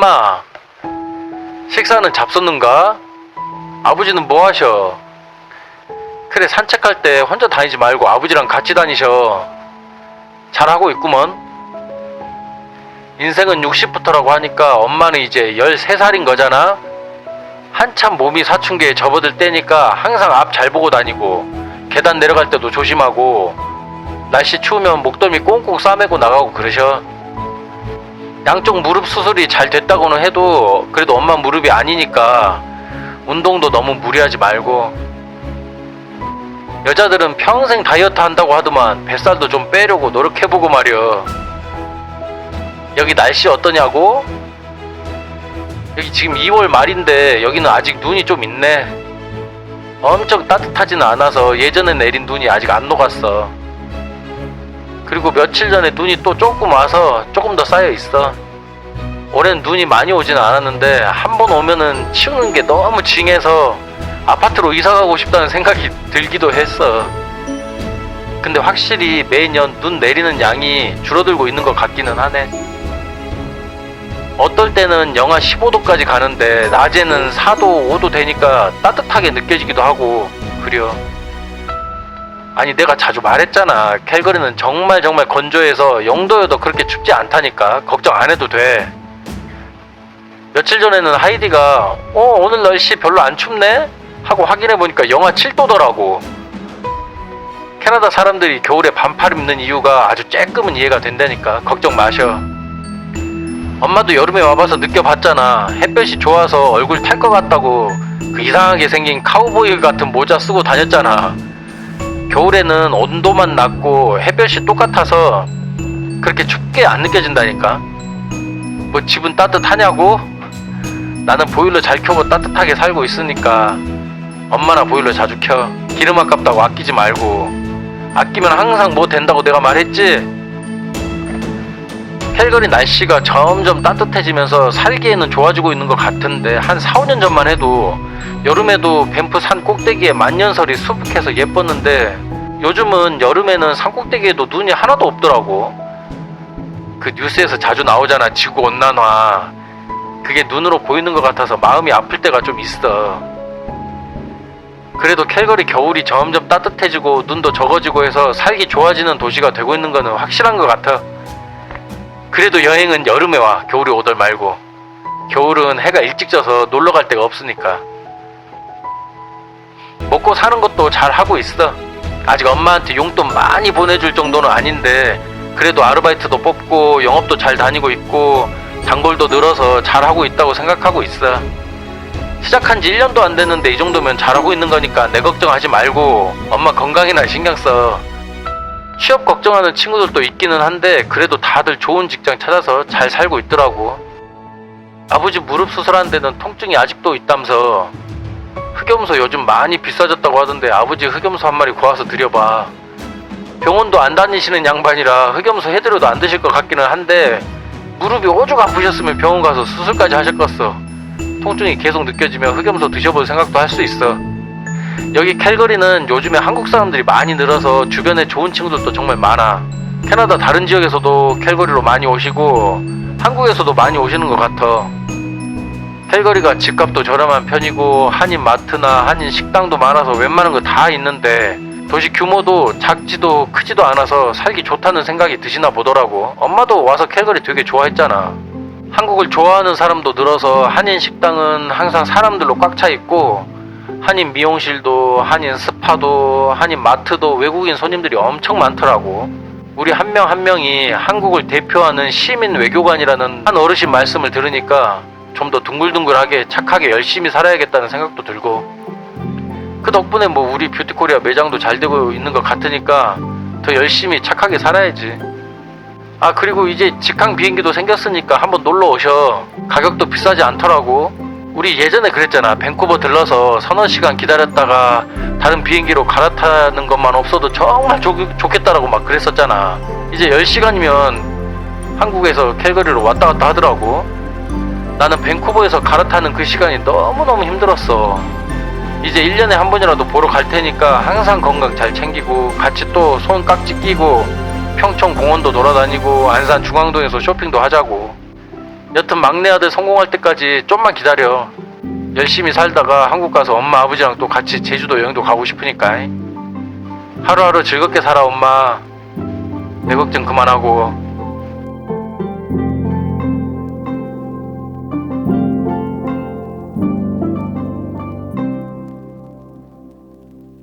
엄마 식사는 잡섰는가? 아버지는 뭐 하셔? 그래 산책할 때 혼자 다니지 말고 아버지랑 같이 다니셔 잘하고 있구먼 인생은 60부터라고 하니까 엄마는 이제 13살인 거잖아 한참 몸이 사춘기에 접어들 때니까 항상 앞 잘 보고 다니고 계단 내려갈 때도 조심하고 날씨 추우면 목덜미 꽁꽁 싸매고 나가고 그러셔 양쪽 무릎 수술이 잘 됐다고는 해도 그래도 엄마 무릎이 아니니까 운동도 너무 무리하지 말고 여자들은 평생 다이어트 한다고 하더만 뱃살도 좀 빼려고 노력해보고 말이여. 여기 날씨 어떠냐고? 여기 지금 2월 말인데 여기는 아직 눈이 좀 있네. 엄청 따뜻하지는 않아서 예전에 내린 눈이 아직 안 녹았어 그리고 며칠 전에 눈이 또 조금 와서 조금 더 쌓여 있어. 올해는 눈이 많이 오진 않았는데 한 번 오면은 치우는 게 너무 징해서 아파트로 이사 가고 싶다는 생각이 들기도 했어. 근데 확실히 매년 눈 내리는 양이 줄어들고 있는 것 같기는 하네. 어떨 때는 영하 15도까지 가는데 낮에는 4도, 5도 되니까 따뜻하게 느껴지기도 하고 그려. 아니 내가 자주 말했잖아. 캘거리는 정말 정말 건조해서 영도여도 그렇게 춥지 않다니까. 걱정 안 해도 돼. 며칠 전에는 하이디가 어 오늘 날씨 별로 안 춥네? 하고 확인해 보니까 영하 7도더라고. 캐나다 사람들이 겨울에 반팔 입는 이유가 아주 쬐끔은 이해가 된다니까. 걱정 마셔. 엄마도 여름에 와봐서 느껴봤잖아. 햇볕이 좋아서 얼굴 탈 것 같다고 그 이상하게 생긴 카우보이 같은 모자 쓰고 다녔잖아 겨울에는 온도만 낮고 햇볕이 똑같아서 그렇게 춥게 안 느껴진다니까. 뭐 집은 따뜻하냐고? 나는 보일러 잘 켜고 따뜻하게 살고 있으니까 엄마나 보일러 자주 켜. 기름 아깝다고 아끼지 말고. 아끼면 항상 뭐 된다고 내가 말했지? 캘거리 날씨가 점점 따뜻해지면서 살기에는 좋아지고 있는 것 같은데 한 4, 5년 전만 해도 여름에도 밴프 산 꼭대기에 만년설이 수북해서 예뻤는데 요즘은 여름에는 산 꼭대기에도 눈이 하나도 없더라고. 그 뉴스에서 자주 나오잖아 지구 온난화. 그게 눈으로 보이는 것 같아서 마음이 아플 때가 좀 있어. 그래도 캘거리 겨울이 점점 따뜻해지고 눈도 적어지고 해서 살기 좋아지는 도시가 되고 있는 거는 확실한 것 같아. 그래도 여행은 여름에 와 겨울이 오덜 말고 겨울은 해가 일찍 져서 놀러 갈 데가 없으니까. 먹고 사는 것도 잘 하고 있어. 아직 엄마한테 용돈 많이 보내줄 정도는 아닌데 그래도 아르바이트도 뽑고 영업도 잘 다니고 있고 단골도 늘어서 잘 하고 있다고 생각하고 있어. 시작한 지 1년도 안 됐는데 이 정도면 잘하고 있는 거니까 내 걱정하지 말고 엄마 건강이나 신경 써 취업 걱정하는 친구들도 있기는 한데 그래도 다들 좋은 직장 찾아서 잘 살고 있더라고. 아버지 무릎 수술한 데는 통증이 아직도 있다면서 흑염소 요즘 많이 비싸졌다고 하던데 아버지 흑염소 한 마리 구워서 드려봐. 병원도 안 다니시는 양반이라 흑염소 해드려도 안 드실 것 같기는 한데 무릎이 오죽 아프셨으면 병원 가서 수술까지 하셨겠어. 통증이 계속 느껴지면 흑염소 드셔볼 생각도 할 수 있어. 여기 캘거리는 요즘에 한국 사람들이 많이 늘어서 주변에 좋은 친구들도 정말 많아. 캐나다 다른 지역에서도 캘거리로 많이 오시고 한국에서도 많이 오시는 것 같아. 캘거리가 집값도 저렴한 편이고 한인 마트나 한인 식당도 많아서 웬만한 거 다 있는데 도시 규모도 작지도 크지도 않아서 살기 좋다는 생각이 드시나 보더라고. 엄마도 와서 캘거리 되게 좋아했잖아. 한국을 좋아하는 사람도 늘어서 한인 식당은 항상 사람들로 꽉 차 있고 한인 미용실도 한인 스파도 한인 마트도 외국인 손님들이 엄청 많더라고. 우리 한명한 명이 한국을 대표하는 시민 외교관이라는 한 어르신 말씀을 들으니까 좀 더 둥글둥글하게 착하게 열심히 살아야겠다는 생각도 들고 그 덕분에 뭐 우리 뷰티코리아 매장도 잘 되고 있는 것 같으니까 더 열심히 착하게 살아야지. 아 그리고 이제 직항 비행기도 생겼으니까 한번 놀러 오셔. 가격도 비싸지 않더라고. 우리 예전에 그랬잖아. 밴쿠버 들러서 서너 시간 기다렸다가 다른 비행기로 갈아타는 것만 없어도 정말 좋, 좋겠다라고 막 그랬었잖아. 이제 10시간이면 한국에서 캘거리로 왔다 갔다 하더라고. 나는 밴쿠버에서 갈아타는 그 시간이 너무너무 힘들었어. 이제 1년에 한 번이라도 보러 갈 테니까 항상 건강 잘 챙기고 같이 또 손 깍지 끼고 평촌 공원도 돌아다니고 안산 중앙동에서 쇼핑도 하자고. 여튼 막내 아들 성공할 때까지 좀만 기다려. 열심히 살다가 한국 가서 엄마 아버지랑 또 같이 제주도 여행도 가고 싶으니까. 하루하루 즐겁게 살아 엄마. 내 걱정 그만하고